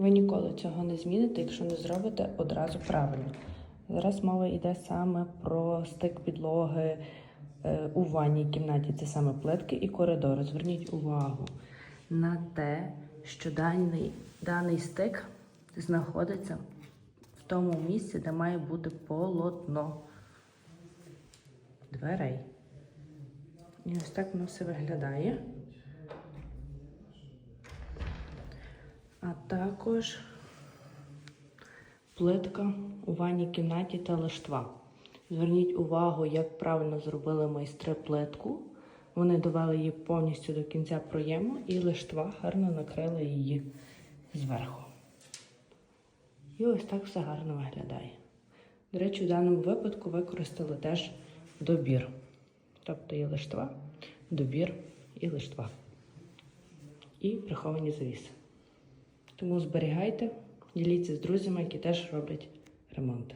Ви ніколи цього не зміните, якщо не зробите одразу правильно. Зараз мова йде саме про стик підлоги е, у ванній кімнаті. Це саме плитки і коридори. Зверніть увагу на те, що даний, даний стик знаходиться в тому місці, де має бути полотно дверей. І ось так воно все виглядає. А також плитка у ванній кімнаті та лиштва. Зверніть увагу, як правильно зробили майстри плитку. Вони довели її повністю до кінця проєму, і лиштва гарно накрила її зверху. І ось так все гарно виглядає. До речі, в даному випадку використали теж добір. Тобто є лиштва, добір і лиштва. І приховані завіси. Тому зберігайте, діліться з друзями, які теж роблять ремонт.